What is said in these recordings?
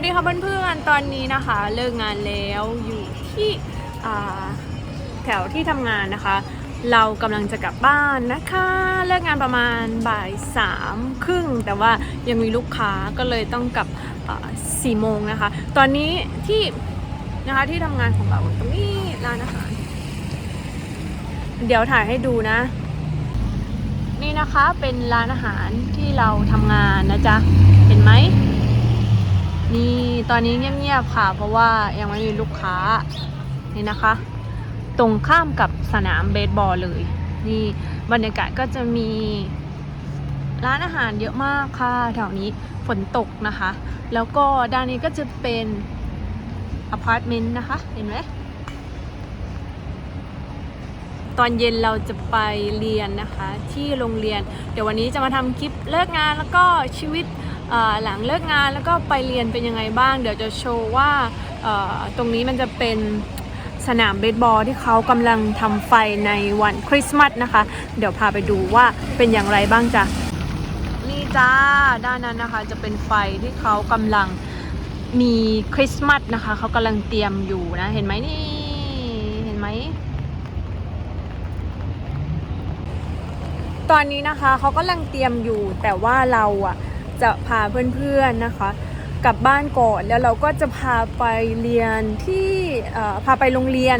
วัสดีค่ะเพื่อนๆ ตอนนี้นะคะ เลิกงานแล้วอยู่ที่แถวที่ทำงานนะคะ เรากำลังจะกลับบ้านนะคะ เลิกงานประมาณบ่ายสามครึ่งแต่ว่ายังมีลูกค้าก็เลยต้องกลับสี่โมงนะคะ ตอนนี้ที่นะคะที่ทำงานของเราตรงนี้ร้านอาหารเดี๋ยวถ่ายให้ดูนะ นี่นะคะเป็นร้านอาหารที่เราทำงานนะจ๊ะ เห็นไหม ตอนนี้เงียบๆค่ะ เพราะว่ายังไม่มีลูกค้านี่นะคะ ตรงข้ามกับสนามเบสบอลเลย นี่บรรยากาศก็จะมีร้านอาหารเยอะมากค่ะแถวนี้ฝนตกนะคะ แล้วก็ด้านนี้ก็จะเป็นอพาร์ตเมนต์นะคะ เห็นไหมตอนเย็นเราจะไปเรียนนะคะที่โรงเรียน เดี๋ยววันนี้จะมาทำคลิปเลิกงานแล้วก็ชีวิต หลังเลิกงานแล้วก็ไปเรียนเป็นยังไงบ้าง เดี๋ยวจะโชว์ว่าเอ่อตรงนี้มันจะเป็นสนามเบสบอลที่เขากำลังทำไฟในวันคริสต์มาสนะคะ เดี๋ยวพาไปดูว่าเป็นอย่างไรบ้างจ้ะนี่จ้าด้านนั้นนะคะจะเป็นไฟที่เขากำลังมีคริสต์มาสนะคะเขากำลังเตรียมอยู่นะเห็นไหมนี่เห็นไหมตอนนี้นะคะเขากำลังเตรียมอยู่แต่ว่าเราอะ จะพาเพื่อนๆนะคะ กลับบ้านก่อนแล้วเราก็จะพาไปเรียนที่พาไปโรงเรียน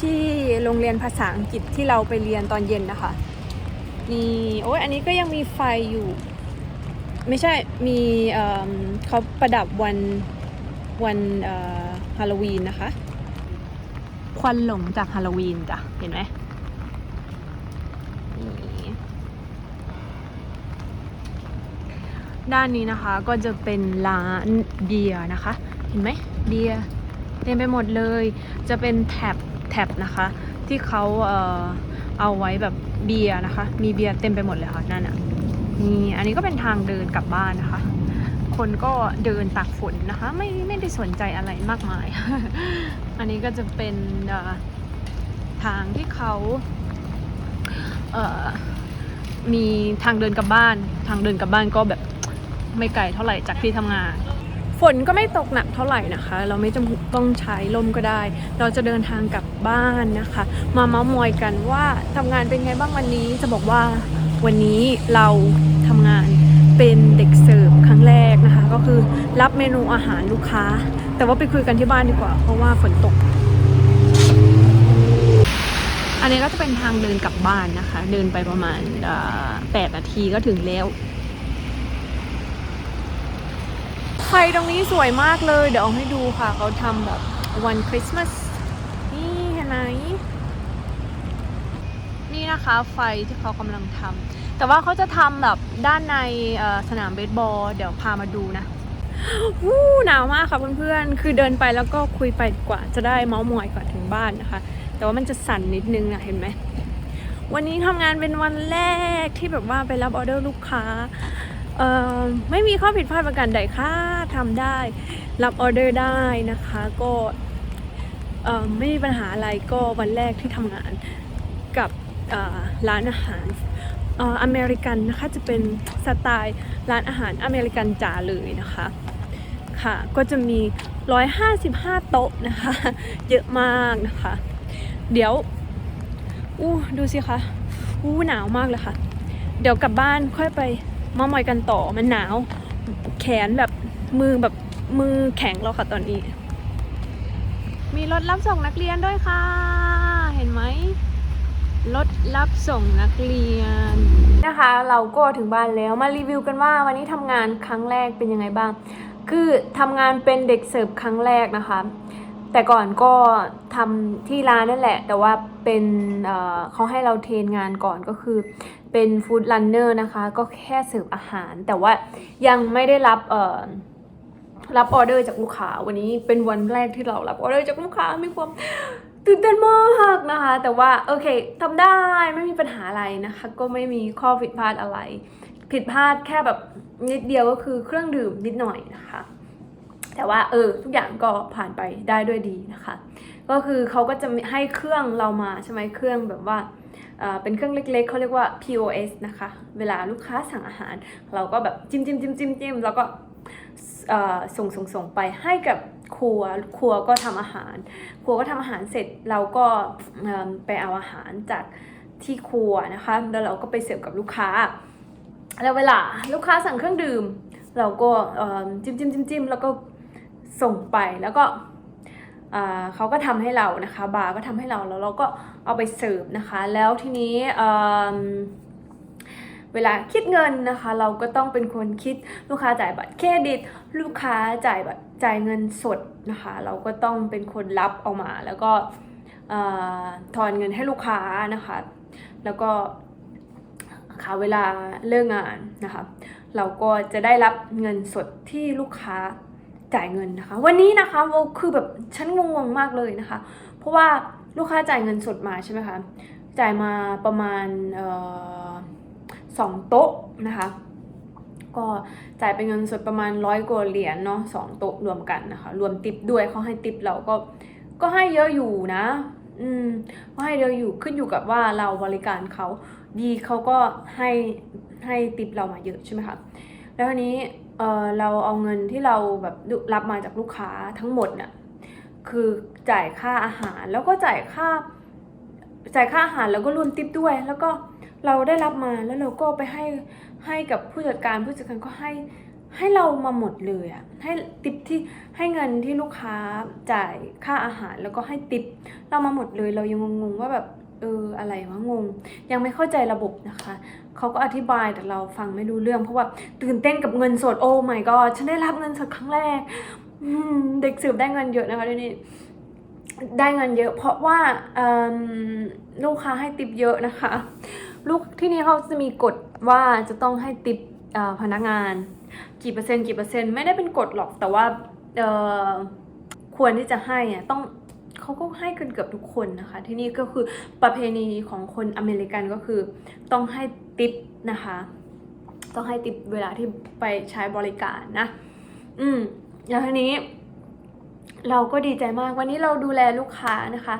ที่โรงเรียนภาษาอังกฤษที่เราไปเรียนตอนเย็นนะคะนี่โอ้ยอันนี้ก็ยังมีไฟอยู่ ไม่ใช่มีเอิ่มเขาประดับวันวันฮาโลวีนนะคะ ควันหลงจากฮาโลวีนจ้ะเห็นไหม นี่ ด้านนี้นะคะก็จะเป็นร้านเบียร์นะคะ เห็นไหมเบียร์เต็มไปหมดเลย จะเป็นแท็บแท็บนะคะ ที่เขาเอ่อเอาไว้แบบเบียร์นะคะ มีเบียร์เต็มไปหมดเลยค่ะนั่นอะนี่อันนี้ก็เป็นทางเดินกลับบ้านนะคะ คนก็เดินตากฝนนะคะ ไม่ไม่ได้สนใจอะไรมากมาย อันนี้ก็จะเป็นทางที่เขาเออมีทางเดินกลับบ้าน ทางเดินกลับบ้านก็แบบ ไม่ไกลเท่าไหร่จากที่ทำงาน ฝนก็ไม่ตกหนักเท่าไหร่นะคะ เราไม่จำต้องใช้ลมก็ได้ เราจะเดินทางกลับบ้านนะคะ มาเมาส์มอยกันว่าทำงานเป็นไงบ้างวันนี้จะบอกว่าวันนี้เราทำงานเป็นเด็กเสิร์ฟครั้งแรกนะคะ ก็คือรับเมนูอาหารลูกค้า แต่ว่าไปคุยกันที่บ้านดีกว่า เพราะว่าฝนตก อันนี้ก็จะเป็นทางเดินกลับบ้านนะคะ เดินไปประมาณแปดนาทีก็ถึงแล้ว ไฟตรงนี้สวยมากเลย เดี๋ยวเอาให้ดูค่ะ เขาทำแบบวันคริสต์มาสนี่เห็นไหมนี่นะคะไฟที่เขากำลังทำแต่ว่าเขาจะทำแบบด้านในสนามเบสบอล เดี๋ยวพามาดูนะวู้หนาวมากค่ะเพื่อนๆ คือเดินไปแล้วก็คุยไปกว่าจะได้เมาส์มอยก่อนถึงบ้านนะคะ แต่ว่ามันจะสั่นนิดนึงนะเห็นไหมวันนี้ทำงานเป็นวันแรกที่แบบว่าไปรับออเดอร์ลูกค้า เอ่อไม่มีข้อผิดพลาดประการใดค่ะทำได้ รับออเดอร์ได้นะคะ ก็เอ่อไม่มีปัญหาอะไรก็วันแรกที่ทำงานกับร้านอาหารอเมริกันนะคะจะเป็นสไตล์ร้านอาหารอเมริกันจ๋าเลยนะคะค่ะก็จะมี 155 โต๊ะนะคะ เยอะมากนะคะ เดี๋ยวอู้ดูสิคะอู้หนาวมากเลยค่ะ เดี๋ยวกลับบ้านค่อยไป มามอยกันต่อมันหนาว แขนแบบมือแบบมือแข็งแล้วค่ะตอนนี้ มีรถรับส่งนักเรียนด้วยค่ะ เห็นไหมรถรับส่งนักเรียนนะคะ เราก็ถึงบ้านแล้วมารีวิวกันว่าวันนี้ทำงานครั้งแรกเป็นยังไงบ้าง คือทำงานเป็นเด็กเสิร์ฟครั้งแรกนะคะ แต่ก่อนก็ทำที่ร้านนั่นแหละ แต่ว่าเป็นเอ่อเขาให้เราเทรนงานก่อนก็คือ เป็นฟู้ดรันเนอร์นะคะ ก็แค่เสิร์ฟอาหาร แต่ว่ายังไม่ได้รับเอ่อรับออเดอร์จากลูกค้า วันนี้เป็นวันแรกที่เรารับออเดอร์จากลูกค้ามีความตื่นเต้นมากนะคะ แต่ว่าโอเคทำได้ไม่มีปัญหาอะไรนะคะ ก็ไม่มีข้อผิดพลาดอะไร ผิดพลาดแค่แบบนิดเดียวก็คือเครื่องดื่มนิดหน่อยนะคะ แต่ว่าเออทุกอย่างก็ผ่านไปได้ด้วยดีนะคะ ก็คือเขาก็จะให้เครื่องเรามาใช่ไหมเครื่องแบบว่าเป็นเครื่องเล็กๆ เขาเรียกว่า POS นะคะ เวลาลูกค้าสั่งอาหาร เราก็แบบจิ้มจิ้มจิ้มจิ้มจิ้มแล้วก็ส่งส่งส่งไปให้กับครัว ครัวก็ทำอาหาร ครัวก็ทำอาหารเสร็จเราก็ไปเอาอาหารจากที่ครัวนะคะ แล้วเราก็ไปเสิร์ฟกับลูกค้า แล้วเวลาลูกค้าสั่งเครื่องดื่ม เราก็จิ้มจิ้มจิ้มจิ้มแล้วก็ส่งไปแล้วก็ เขาก็ทำให้เรานะคะ บาร์ก็ทำให้เราแล้วเราก็เอาไปเสิร์ฟนะคะ แล้วทีนี้เวลาคิดเงินนะคะ เราก็ต้องเป็นคนคิดลูกค้าจ่ายบัตรเครดิต ลูกค้าจ่ายบัตรจ่ายเงินสดนะคะ เราก็ต้องเป็นคนรับเอามา แล้วก็เอ่อทอนเงินให้ลูกค้านะคะ แล้วก็ค่ะเวลาเลิกงานนะคะ เราก็จะได้รับเงินสดที่ลูกค้า จ่ายเงินนะคะ วันนี้นะคะโวคือแบบฉันงงๆมากเลยนะคะ เพราะว่าลูกค้าจ่ายเงินสดมาใช่ไหมคะจ่ายมาประมาณออสองโต๊ะนะคะ ก็จ่ายเป็นเงินสดประมาณร้อยกว่าเหรียญเนาะสองโต๊ะรวมกันนะคะ รวมติปด้วยเขาให้ติปเราก็ก็ให้เยอะอยู่นะ อืมก็ให้เยอะอยู่ขึ้นอยู่กับว่าเราบริการเขาดีเขาก็ให้ให้ติปเรามาเยอะใช่ไหมคะแล้วทีนี้ เออเราเอาเงินที่เราแบบรับมาจากลูกค้าทั้งหมดน่ะคือจ่ายค่าอาหารแล้วก็จ่ายค่าจ่ายค่าอาหารแล้วก็รวมติปด้วย แล้วก็เราได้รับมาแล้วเราก็ไปให้ให้กับผู้จัดการผู้จัดการก็ให้ให้เรามาหมดเลยอะให้ติปที่ให้เงินที่ลูกค้าจ่ายค่าอาหารแล้วก็ให้ติปเรามาหมดเลยเรายังงงว่าแบบเอออะไรวะงง ยังไม่เข้าใจระบบนะคะ เขาก็อธิบายแต่เราฟังไม่รู้เรื่องเพราะว่าตื่นเต้นกับเงินสดโอ้ my god ฉันได้รับเงินสดครั้งแรกเด็กสืบได้เงินเยอะนะคะเดี๋ยวนี้ได้เงินเยอะเพราะว่าลูกค้าให้ติปเยอะนะคะ ลูกที่นี่เขาจะมีกฎว่าจะต้องให้ติปพนักงาน กี่เปอร์เซ็นต์กี่เปอร์เซ็นต์ไม่ได้เป็นกฎหรอกแต่ว่าควรที่จะให้ต้อง เขาก็ให้กันเกือบทุกคนนะคะ ที่นี่ก็คือประเพณีของคนอเมริกันก็คือ ต้องให้ติปนะคะ ต้องให้ติปเวลาที่ไปใช้บริการนะ อืมแล้วทีนี้ เราก็ดีใจมากวันนี้เราดูแลลูกค้านะคะ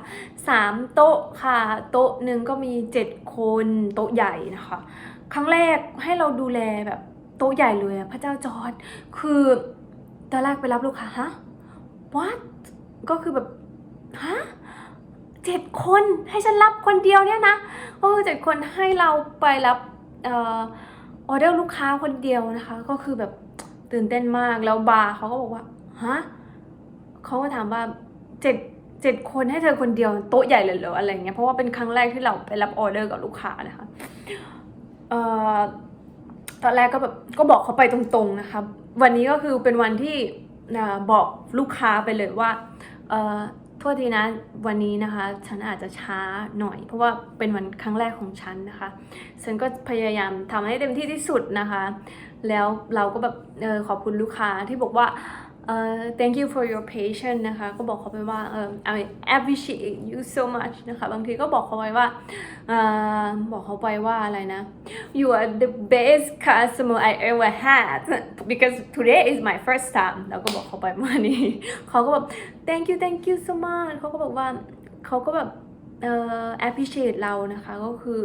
สามโต๊ะค่ะโต๊ะหนึ่งก็มีเจ็ดคนโต๊ะใหญ่นะคะ ครั้งแรกให้เราดูแลแบบโต๊ะใหญ่เลยพระเจ้าจอร์ดคือตอนแรกไปรับลูกค้าฮะ what ก็คือแบบ ฮะเจ็ดคนให้ฉันรับคนเดียวเนี่ยนะก็คือเจ็ดคนให้เราไปรับออเดอร์ลูกค้าคนเดียวนะคะ ก็คือแบบตื่นเต้นมากแล้วบาร์เขาก็บอกว่าฮะเขาก็ถามว่าเจ็ดเจ็ดคนให้เธอคนเดียวโต๊ะใหญ่เลยเหรออะไรเงี้ยเพราะว่าเป็นครั้งแรกที่เราไปรับออเดอร์กับลูกค้านะคะเอ่อตอนแรกก็แบบก็บอกเขาไปตรงๆนะคะวันนี้ก็คือเป็นวันที่อ่าบอกลูกค้าไปเลยว่าเอ่อ โทษทีนะวันนี้นะคะ ฉันอาจจะช้าหน่อย เพราะว่าเป็นวันครั้งแรกของฉันนะคะ ฉันก็พยายามทำให้เต็มที่ที่สุดนะคะ แล้วเราก็แบบออขอบคุณลูกค้าที่บอกว่า thank you for your patience นะคะ ก็บอกเขาไปว่า I appreciate you so much นะคะ บางทีก็บอกเขาไปว่า บอกเขาไปว่าอะไรนะ you are the best customer I ever had because today is my first time แล้วก็บอกเขาไปประมานี้เขาก็แบบ thank you thank you so much เขาก็บอกว่าเขาก็แบบ appreciate เรานะคะ ก็คือ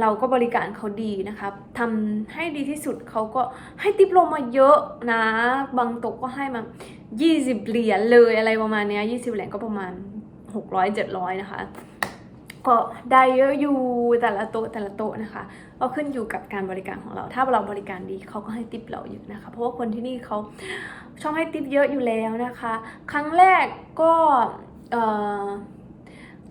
เราก็บริการเขาดีนะคะทำให้ดีที่สุดเขาก็ให้ติปลงมาเยอะนะ บางโต๊ะก็ให้มา 20 เหรียญเลยอะไรประมาณเนี้ย20 เหรียญก็ประมาณ 600 700 นะคะ ก็ได้เยอะอยู่แต่ละโต๊ะแต่ละโต๊ะนะคะ ก็ขึ้นอยู่กับการบริการของเรา ถ้าเราบริการดีเขาก็ให้ติปเราเยอะนะคะ เพราะว่าคนที่นี่เขาชอบให้ติปเยอะอยู่แล้วนะคะ ครั้งแรกก็เอ่อ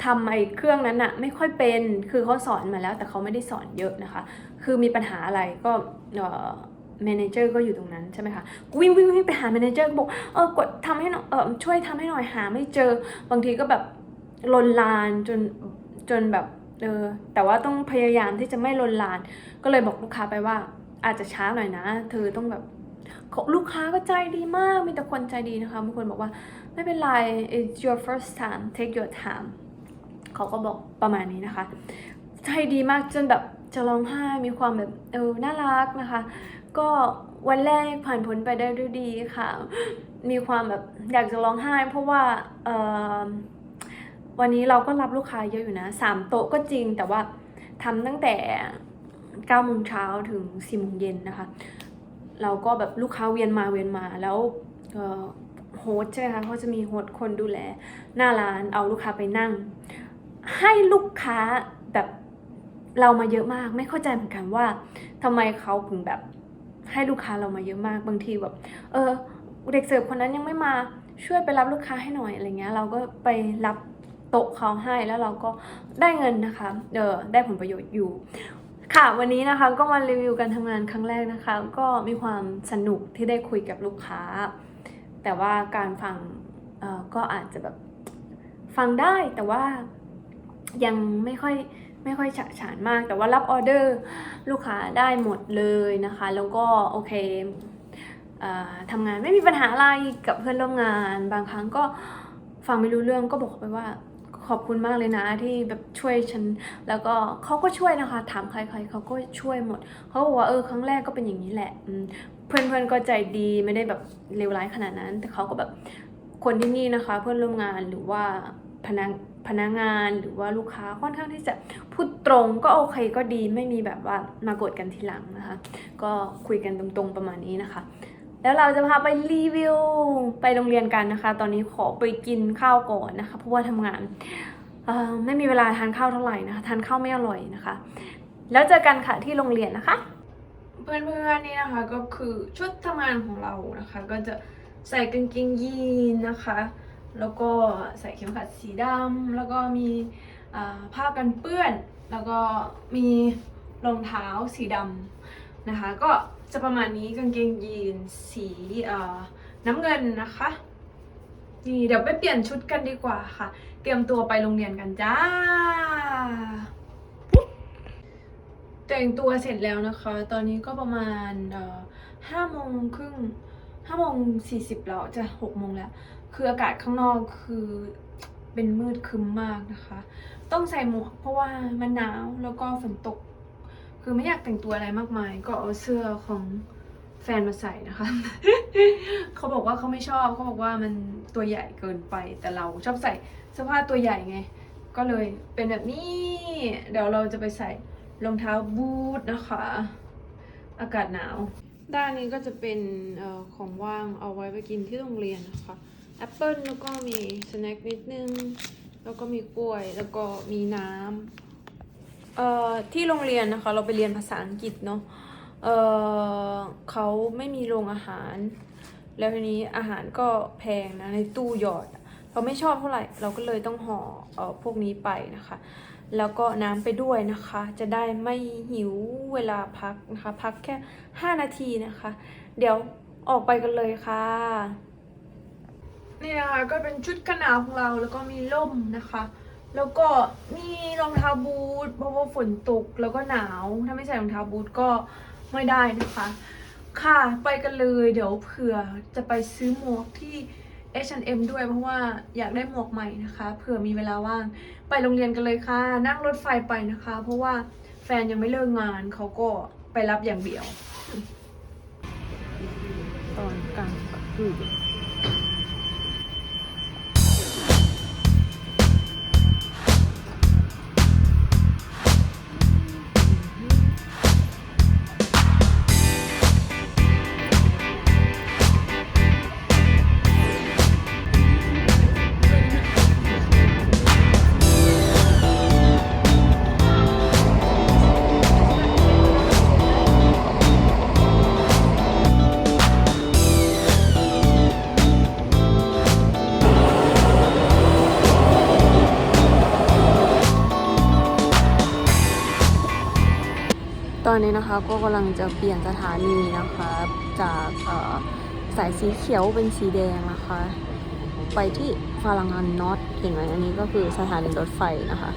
ทำไอ้เครื่องนั้นอะไม่ค่อยเป็น คือเขาสอนมาแล้ว แต่เขาไม่ได้สอนเยอะนะคะ คือมีปัญหาอะไรก็เอ่อเมนเจอร์ก็อยู่ตรงนั้นใช่ไหมคะวิ่งวิ่งวิ่งไปหาเมนเจอร์บอกเออกดทำให้หน่อยเออช่วยทำให้หน่อยหาไม่เจอ บางทีก็แบบลนลานจนจนแบบเออแต่ว่าต้องพยายามที่จะไม่ลนลาน ก็เลยบอกลูกค้าไปว่า อาจจะช้าหน่อยนะ เธอต้องแบบลูกค้าก็ใจดีมากมีแต่คนใจดีนะคะบางคนบอกว่าไม่เป็นไร it's your first time take your time เขาก็บอกประมาณนี้นะคะใจดีมากจนแบบจะร้องไห้มีความแบบเออน่ารักนะคะ ก็วันแรกผ่านพ้นไปได้ด้วยดีค่ะ มีความแบบอยากจะร้องไห้ เพราะว่าเออวันนี้เราก็รับลูกค้าเยอะอยู่นะสามโต๊ะก็จริงแต่ว่าทำตั้งแต่9โมงเช้าถึง4โมงเย็นนะคะ เราก็แบบลูกค้าเวียนมาเวียนมาแล้วโฮสใช่ไหมคะเขาจะมีโฮสคนดูแลหน้าร้านเอาลูกค้าไปนั่ง ให้ลูกค้าแบบเรามาเยอะมาก ไม่เข้าใจเหมือนกันว่าทำไมเขาถึงแบบให้ลูกค้าเรามาเยอะมากบางทีแบบ เออเด็กเสิร์ฟคนนั้นยังไม่มาช่วยไปรับลูกค้าให้หน่อยอะไรเงี้ย เราก็ไปรับโต๊ะเขาให้แล้วเราก็ได้เงินนะคะเออได้ผลประโยชน์อยู่ ค่ะวันนี้นะคะก็มารีวิวการทำงานครั้งแรกนะคะ ก็มีความสนุกที่ได้คุยกับลูกค้า แต่ว่าการฟังก็อาจจะแบบฟังได้แต่ว่า ยังไม่ค่อยไม่ค่อยฉะฉานมาก แต่ว่ารับออเดอร์ลูกค้าได้หมดเลยนะคะ แล้วก็โอเคเออทำงานไม่มีปัญหาอะไรกับเพื่อนร่วมงาน บางครั้งก็ฟังไม่รู้เรื่องก็บอกไปว่าขอบคุณมากเลยนะที่แบบช่วยฉัน แล้วก็เขาก็ช่วยนะคะ ถามใครๆเขาก็ช่วยหมดเขาบอกว่าเออครั้งแรกก็เป็นอย่างนี้แหละอืมเพื่อนๆก็ใจดีไม่ได้แบบเลวร้ายขนาดนั้น แต่เขาก็แบบคนที่นี่นะคะ เพื่อนร่วมงานหรือว่าพนัก พนักงานหรือว่าลูกค้าค่อนข้างที่จะพูดตรงก็โอเคก็ดีไม่มีแบบว่ามากดกันทีหลังนะคะ ก็คุยกันตรงๆประมาณนี้นะคะ แล้วเราจะพาไปรีวิวไปโรงเรียนกันนะคะ ตอนนี้ขอไปกินข้าวก่อนนะคะเพราะว่าทำงานไม่มีเวลาทานข้าวเท่าไหร่นะคะทานข้าวไม่อร่อยนะคะ แล้วเจอกันค่ะที่โรงเรียนนะคะ เพื่อนๆนี่นะคะก็คือชุดทำงานของเรานะคะ ก็จะใส่กางเกงยีนนะคะ แล้วก็ใส่เข็มขัดสีดำแล้วก็มีผ้ากันเปื้อน แล้วก็มีรองเท้าสีดำนะคะ ก็จะประมาณนี้กางเกงยีนสีน้ำเงินนะคะนี่เดี๋ยวไปเปลี่ยนชุดกันดีกว่าค่ะ เตรียมตัวไปโรงเรียนกันจ้าแต่งตัวเสร็จแล้วนะคะ ตอนนี้ก็ประมาณห้าโมงครึ่งห้าโมงสี่สิบแล้วจะหกโมงแล้ว คืออากาศข้างนอกคือเป็นมืดคึมมากนะคะ ต้องใส่หมวกเพราะว่ามันหนาวแล้วก็ฝนตก คือไม่อยากแต่งตัวอะไรมากมาย ก็เอาเสื้อของแฟนมาใส่นะคะ เขาบอกว่าเขาไม่ชอบเขาบอกว่ามันตัวใหญ่เกินไป แต่เราชอบใส่เสื้อผ้าตัวใหญ่ไง ก็เลยเป็นแบบนี้ เดี๋ยวเราจะไปใส่รองเท้าบูทนะคะ อากาศหนาว ด้านนี้ก็จะเป็นออของว่างเอาไว้ไปกินที่โรงเรียนนะคะ แอปเปิลแล้วก็มีสแน็คนิดนึง แล้วก็มีกล้วย แล้วก็มีน้ำเอ่อที่โรงเรียนนะคะ เราไปเรียนภาษาอังกฤษเนาะเอ่อเขาไม่มีโรงอาหาร แล้วทีนี้อาหารก็แพงนะในตู้หยอด เราไม่ชอบเท่าไหร่ เราก็เลยต้องห่อเอ่อพวกนี้ไปนะคะ แล้วก็น้ำไปด้วยนะคะ จะได้ไม่หิวเวลาพักนะคะ พักแค่ 5 นาทีนะคะ เดี๋ยวออกไปกันเลยค่ะ นี่นะคะก็เป็นชุดกันหนาวของเราแล้วก็มีร่มนะคะ แล้วก็มีรองเท้าบูทเพราะว่าฝนตกแล้วก็หนาว ถ้าไม่ใส่รองเท้าบูทก็ไม่ได้นะคะ ค่ะไปกันเลยเดี๋ยวเผื่อจะไปซื้อหมวกที่ H&M ด้วยเพราะว่าอยากได้หมวกใหม่นะคะเผื่อมีเวลาว่างไปโรงเรียนกันเลยค่ะ นั่งรถไฟไปนะคะ เพราะว่าแฟนยังไม่เลิกงานเขาก็ไปรับอย่างเดียว ตอนกลางคืน อนนี้นะคะก็กำลังจะเปลี่ยนสถานีนะคะ จากสายสีเขียวเป็นสีแดงนะคะ ไปที่ฟารังงานน็อตเห็นไหมอันนี้ก็คือสถานีรถไฟนะคะ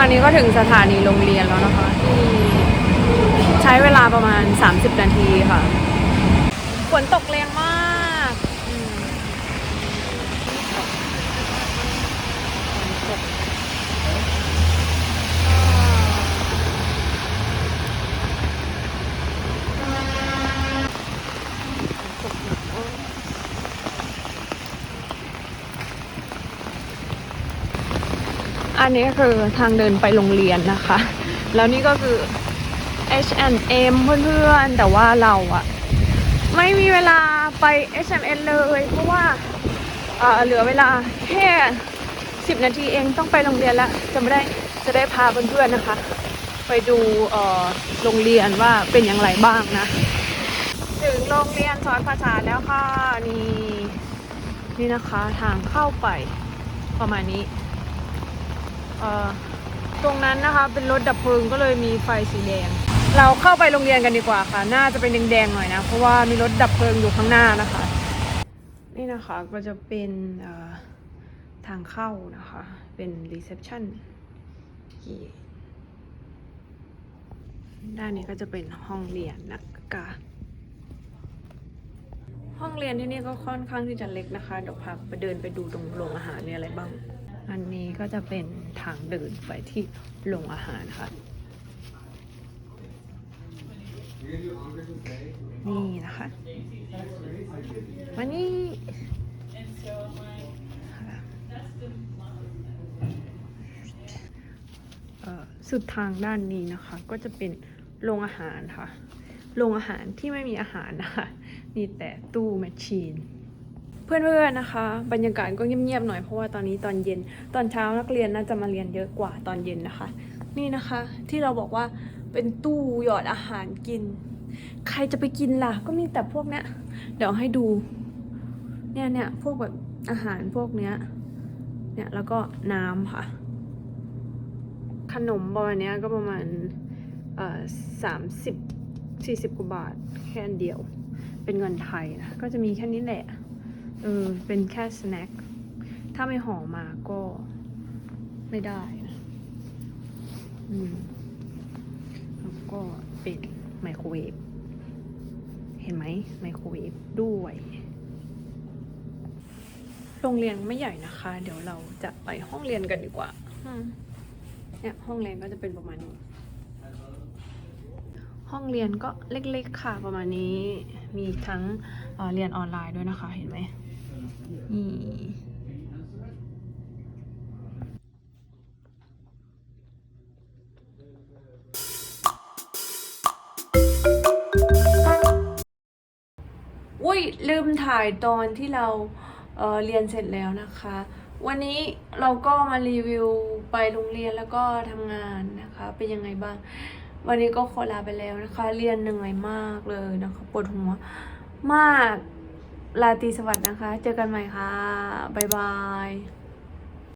อนนี้ก็ถึงสถานีโรงเรียนแล้วนะคะที่ใช้เวลาประมาณ 30 นาทีค่ะ ฝนตกแรงมากอืมฝนตกฝนตกหนักมาก อันนี้คือทางเดินไปโรงเรียนนะคะ แล้วนี่ก็คือ H&M เพื่อนๆ แต่ว่าเราอะไม่มีเวลาไป H&M เลย เพราะว่าเเหลือเวลาแค่ 10 นาทีเองต้องไปโรงเรียนแล้วจะไม่ได้จะได้พาเพื่อนๆนะคะ ไปดูโรงเรียนว่าเป็นอย่างไรบ้างนะ ถึงโรงเรียนสอนภาษาแล้วค่ะนี่นี่นะคะทางเข้าไปประมาณนี้ ตรงนั้นนะคะเป็นรถดับเพลิงก็เลยมีไฟสีแดง เราเข้าไปโรงเรียนกันดีกว่าค่ะ น่าจะเป็นแดงๆหน่อยนะ เพราะว่ามีรถดับเพลิงอยู่ข้างหน้านะคะ นี่นะคะก็จะเป็นทางเข้านะคะ เป็นรีเซพชันด้านนี้ก็จะเป็นห้องเรียนนะคะห้องเรียนที่นี่ก็ค่อนข้างที่จะเล็กนะคะ เดี๋ยวพาไปเดินไปดูตรงโรงอาหารมีอะไรบ้าง อันนี้ก็จะเป็นทางเดินไปที่โรงอาหารค่ะ นี่นะคะมานี่ค่ะเอ่อสุดทางด้านนี้นะคะ ก็จะเป็นโรงอาหารค่ะ โรงอาหารที่ไม่มีอาหารนะคะ มีแต่ตู้แมชชีน เพื่อนๆนะคะ บรรยากาศก็เงียบๆหน่อยเพราะว่าตอนนี้ตอนเย็น ตอนเช้านักเรียนน่าจะมาเรียนเยอะกว่าตอนเย็นนะคะ นี่นะคะที่เราบอกว่าเป็นตู้หยอดอาหารกิน ใครจะไปกินล่ะ ก็มีแต่พวกเนี้ยเดี๋ยวให้ดู เนี่ยเนี่ยพวกแบบอาหารพวกเนี้ยเนี่ยแล้วก็น้ำค่ะ ขนมประมาณเนี้ยก็ประมาณเอ่อสามสิบสี่สิบกว่าบาทแค่อันเดียว เป็นเงินไทยนะก็จะมีแค่นี้แหละ เออ เป็นแค่สแน็ค ถ้าไม่ห่อมาก็ไม่ได้นะอืมแล้วก็เป็นไมโครเวฟ เห็นไหมไมโครเวฟด้วย โรงเรียนไม่ใหญ่นะคะ เดี๋ยวเราจะไปห้องเรียนกันดีกว่าเนี่ยห้องเรียนก็จะเป็นประมาณนี้ ห้องเรียนก็เล็กๆค่ะประมาณนี้มีทั้งเเรียนออนไลน์ด้วยนะคะ เห็นไหมนี่อุ้ยลืมถ่ายตอนที่เราเเรียนเสร็จแล้วนะคะ วันนี้เราก็มารีวิวไปโรงเรียนแล้วก็ทำงานนะคะ เป็นยังไงบ้าง วันนี้ก็ขอลาไปแล้วนะคะ เรียนเหนื่อยมากเลยนะคะปวดหัวมากลาตีสวัสดิ์นะคะ เจอกันใหม่ค่ะ บ๊ายบาย